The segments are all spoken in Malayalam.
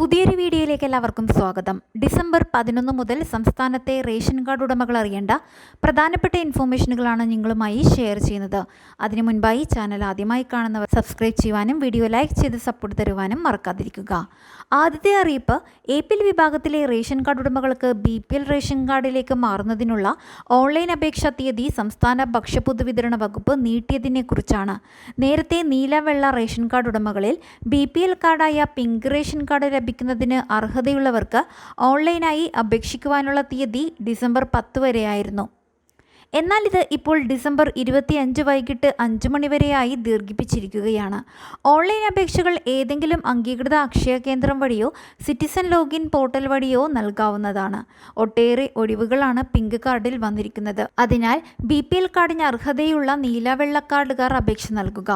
പുതിയൊരു വീഡിയോയിലേക്ക് എല്ലാവർക്കും സ്വാഗതം. ഡിസംബർ പതിനൊന്ന് മുതൽ സംസ്ഥാനത്തെ റേഷൻ കാർഡ് ഉടമകൾ അറിയേണ്ട പ്രധാനപ്പെട്ട ഇൻഫോർമേഷനുകളാണ് നിങ്ങളുമായി ഷെയർ ചെയ്യുന്നത്. അതിനു മുൻപായി ചാനൽ ആദ്യമായി കാണുന്നവർ സബ്സ്ക്രൈബ് ചെയ്യുവാനും വീഡിയോ ലൈക്ക് ചെയ്ത് സപ്പോർട്ട് തരുവാനും മറക്കാതിരിക്കുക. ആദ്യത്തെ അറിയിപ്പ് എ പി എൽ വിഭാഗത്തിലെ റേഷൻ കാർഡ് ഉടമകൾക്ക് ബി പി എൽ റേഷൻ കാർഡിലേക്ക് മാറുന്നതിനുള്ള ഓൺലൈൻ അപേക്ഷാ തീയതി സംസ്ഥാന ഭക്ഷ്യപൊതുവിതരണ വകുപ്പ് നീട്ടിയതിനെക്കുറിച്ചാണ്. നേരത്തെ നീല വെള്ള റേഷൻ കാർഡ് ഉടമകളിൽ ബി പി എൽ കാർഡായ പിങ്ക് റേഷൻ കാർഡ് ലഭിക്കുന്നതിന് അർഹതയുള്ളവർക്ക് ഓൺലൈനായി അപേക്ഷിക്കുവാനുള്ള തീയതി ഡിസംബർ പത്ത് വരെയായിരുന്നു. എന്നാൽ ഇത് ഇപ്പോൾ ഡിസംബർ ഇരുപത്തിയഞ്ച് വൈകിട്ട് അഞ്ച് മണിവരെയായി ദീർഘിപ്പിച്ചിരിക്കുകയാണ്. ഓൺലൈൻ അപേക്ഷകൾ ഏതെങ്കിലും അംഗീകൃത അക്ഷയ കേന്ദ്രം വഴിയോ സിറ്റിസൺ ലോഗിൻ പോർട്ടൽ വഴിയോ നൽകാവുന്നതാണ്. ഒട്ടേറെ ഒഴിവുകളാണ് പിങ്ക് കാർഡിൽ വന്നിരിക്കുന്നത്. അതിനാൽ ബി പി എൽ കാർഡിന് അർഹതയുള്ള നീലവെള്ള കാർഡുകാർ അപേക്ഷ നൽകുക.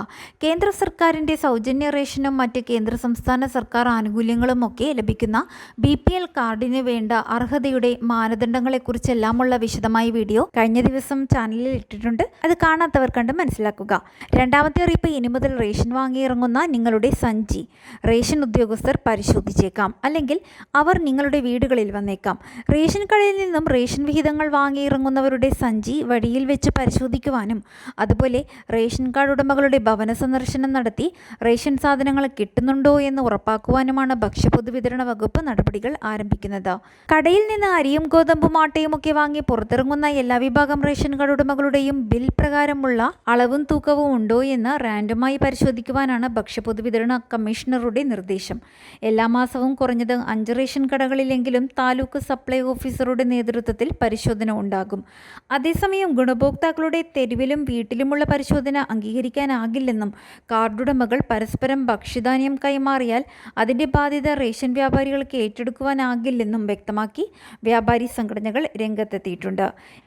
കേന്ദ്ര സർക്കാരിന്റെ സൗജന്യ റേഷനും മറ്റ് കേന്ദ്ര സംസ്ഥാന സർക്കാർ ആനുകൂല്യങ്ങളും ഒക്കെ ലഭിക്കുന്ന ബി പി എൽ കാർഡിന് വേണ്ട അർഹതയുടെ മാനദണ്ഡങ്ങളെക്കുറിച്ചെല്ലാമുള്ള വിശദമായ വീഡിയോ കഴിഞ്ഞ ദിവസം ചാനലിൽ ഇട്ടിട്ടുണ്ട്. അത് കാണാത്തവർ കണ്ട് മനസ്സിലാക്കുക. രണ്ടാമത്തെ അറിയിപ്പ് ഇനി മുതൽ റേഷൻ വാങ്ങിയിറങ്ങുന്ന നിങ്ങളുടെ സഞ്ചി. റേഷൻ ഉദ്യോഗസ്ഥർ പരിശോധിച്ചേക്കാം. അല്ലെങ്കിൽ അവർ നിങ്ങളുടെ വീടുകളിൽ വന്നേക്കാം. റേഷൻ കടയിൽ നിന്നും റേഷൻ വിഹിതങ്ങൾ വാങ്ങിയിറങ്ങുന്നവരുടെ സഞ്ചി വഴിയിൽ വെച്ച് പരിശോധിക്കുവാനും അതുപോലെ റേഷൻ കാർഡ് ഉടമകളുടെ ഭവന സന്ദർശനം നടത്തി റേഷൻ സാധനങ്ങൾ കിട്ടുന്നുണ്ടോ എന്ന് ഉറപ്പാക്കുവാനുമാണ് ഭക്ഷ്യപൊതുവിതരണ വകുപ്പ് നടപടികൾ ആരംഭിക്കുന്നത്. കടയിൽ നിന്ന് അരിയും ഗോതമ്പും ആട്ടയും ഒക്കെ വാങ്ങി പുറത്തിറങ്ങുന്ന എല്ലാ വിഭാഗം റേഷൻ കാർഡ് ഉടമകളുടെയും ബിൽ പ്രകാരമുള്ള അളവും തൂക്കവും ഉണ്ടോ എന്ന് റാൻഡമായി പരിശോധിക്കുവാനാണ് ഭക്ഷ്യപൊതുവിതരണ കമ്മീഷണറുടെ നിർദ്ദേശം. എല്ലാ മാസവും കുറഞ്ഞത് അഞ്ച് റേഷൻ കടകളിലെങ്കിലും താലൂക്ക് സപ്ലൈ ഓഫീസറുടെ നേതൃത്വത്തിൽ പരിശോധന ഉണ്ടാകും. അതേസമയം ഗുണഭോക്താക്കളുടെ തെരുവിലും വീട്ടിലുമുള്ള പരിശോധന അംഗീകരിക്കാനാകില്ലെന്നും കാർഡുടമകൾ പരസ്പരം ഭക്ഷ്യധാന്യം കൈമാറിയാൽ അതിന്റെ ബാധ്യത റേഷൻ വ്യാപാരികൾക്ക് ഏറ്റെടുക്കുവാനാകില്ലെന്നും വ്യക്തമാക്കി വ്യാപാരി സംഘടനകൾ രംഗത്തെത്തിയിട്ടുണ്ട്.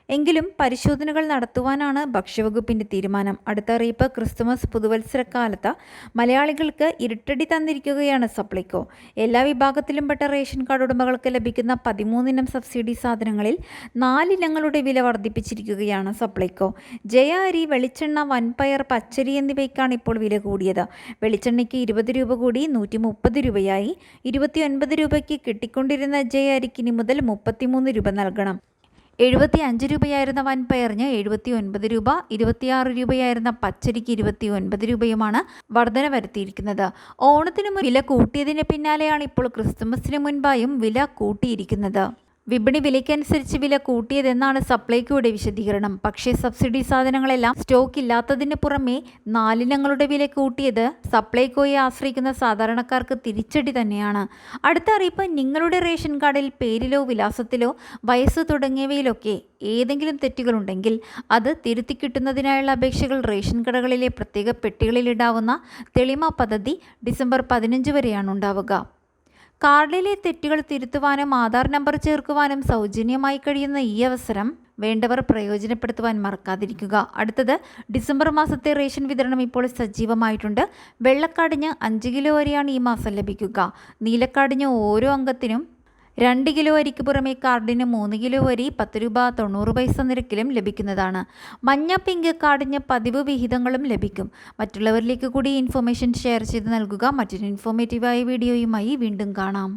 എങ്കിലും പരിശോധനകൾ നടത്തുവാനാണ് ഭക്ഷ്യവകുപ്പിന്റെ തീരുമാനം. അടുത്ത അറിയിപ്പ് ക്രിസ്തുമസ് പുതുവത്സരക്കാലത്ത് മലയാളികൾക്ക് ഇരുട്ടടി തന്നിരിക്കുകയാണ് സപ്ലൈകോ. എല്ലാ വിഭാഗത്തിലും പെട്ട റേഷൻ കാർഡ് ഉടമകൾക്ക് ലഭിക്കുന്ന പതിമൂന്നിനം സബ്സിഡി സാധനങ്ങളിൽ നാലിനങ്ങളുടെ വില വർദ്ധിപ്പിച്ചിരിക്കുകയാണ് സപ്ലൈകോ. ജയ അരി വെളിച്ചെണ്ണ വൻപയർ പച്ചരി എന്നിവയ്ക്കാണ് ഇപ്പോൾ വില കൂടിയത്. വെളിച്ചെണ്ണയ്ക്ക് ഇരുപത് രൂപ കൂടി നൂറ്റി മുപ്പത് രൂപയായി. ഇരുപത്തി ഒൻപത് രൂപയ്ക്ക് കിട്ടിക്കൊണ്ടിരുന്ന ജയ അരിക്ക് ഇനി മുതൽ മുപ്പത്തിമൂന്ന് രൂപ നൽകണം. എഴുപത്തി അഞ്ച് രൂപയായിരുന്ന വൻപയറിന് എഴുപത്തി ഒൻപത് രൂപ ഇരുപത്തിയാറ് രൂപയായിരുന്ന പച്ചരിക്ക് ഇരുപത്തി ഒൻപത് രൂപയുമാണ് വർധന വരുത്തിയിരിക്കുന്നത്. ഓണത്തിന് വില കൂട്ടിയതിന് പിന്നാലെയാണ് ഇപ്പോൾ ക്രിസ്തുമസിന് മുൻപായും വില കൂട്ടിയിരിക്കുന്നത്. വിപണി വിലയ്ക്കനുസരിച്ച് വില കൂട്ടിയതെന്നാണ് സപ്ലൈകോയുടെ വിശദീകരണം. പക്ഷേ സബ്സിഡി സാധനങ്ങളെല്ലാം സ്റ്റോക്ക് ഇല്ലാത്തതിന് പുറമെ നാലിനങ്ങളുടെ വില കൂട്ടിയത് സപ്ലൈകോയെ ആശ്രയിക്കുന്ന സാധാരണക്കാർക്ക് തിരിച്ചടി തന്നെയാണ്. അടുത്ത അറിയിപ്പ് നിങ്ങളുടെ റേഷൻ കാർഡിൽ പേരിലോ വിലാസത്തിലോ വയസ്സ് തുടങ്ങിയവയിലൊക്കെ ഏതെങ്കിലും തെറ്റുകളുണ്ടെങ്കിൽ അത് തിരുത്തി കിട്ടുന്നതിനായുള്ള അപേക്ഷകൾ റേഷൻ കടകളിലെ പ്രത്യേക പെട്ടികളിലിടാവുന്ന തെളിമ പദ്ധതി ഡിസംബർ പതിനഞ്ച് വരെയാണ് ഉണ്ടാവുക. കാർഡിലെ തെറ്റുകൾ തിരുത്തുവാനും ആധാർ നമ്പർ ചേർക്കുവാനും സൗജന്യമായി കഴിയുന്ന ഈ അവസരം വേണ്ടവർ പ്രയോജനപ്പെടുത്തുവാൻ മറക്കാതിരിക്കുക. അടുത്തത് ഡിസംബർ മാസത്തെ റേഷൻ വിതരണം ഇപ്പോൾ സജീവമായിട്ടുണ്ട്. വെള്ളക്കാടിന് അഞ്ച് കിലോ വരെയാണ് ഈ മാസം ലഭിക്കുക. നീലക്കാടിന് ഓരോ അംഗത്തിനും രണ്ട് കിലോ അരിക്ക് പുറമെ കാർഡിന് മൂന്ന് കിലോ അരി പത്ത് രൂപ തൊണ്ണൂറ് പൈസ നിരക്കിലും ലഭിക്കുന്നതാണ്. മഞ്ഞ പിങ്ക് കാർഡിന് പതിവ് വിഹിതങ്ങളും ലഭിക്കും. മറ്റുള്ളവരിലേക്ക് കൂടി ഇൻഫർമേഷൻ ഷെയർ ചെയ്ത് നൽകുക. മറ്റൊരു ഇൻഫോർമേറ്റീവായ വീഡിയോയുമായി വീണ്ടും കാണാം.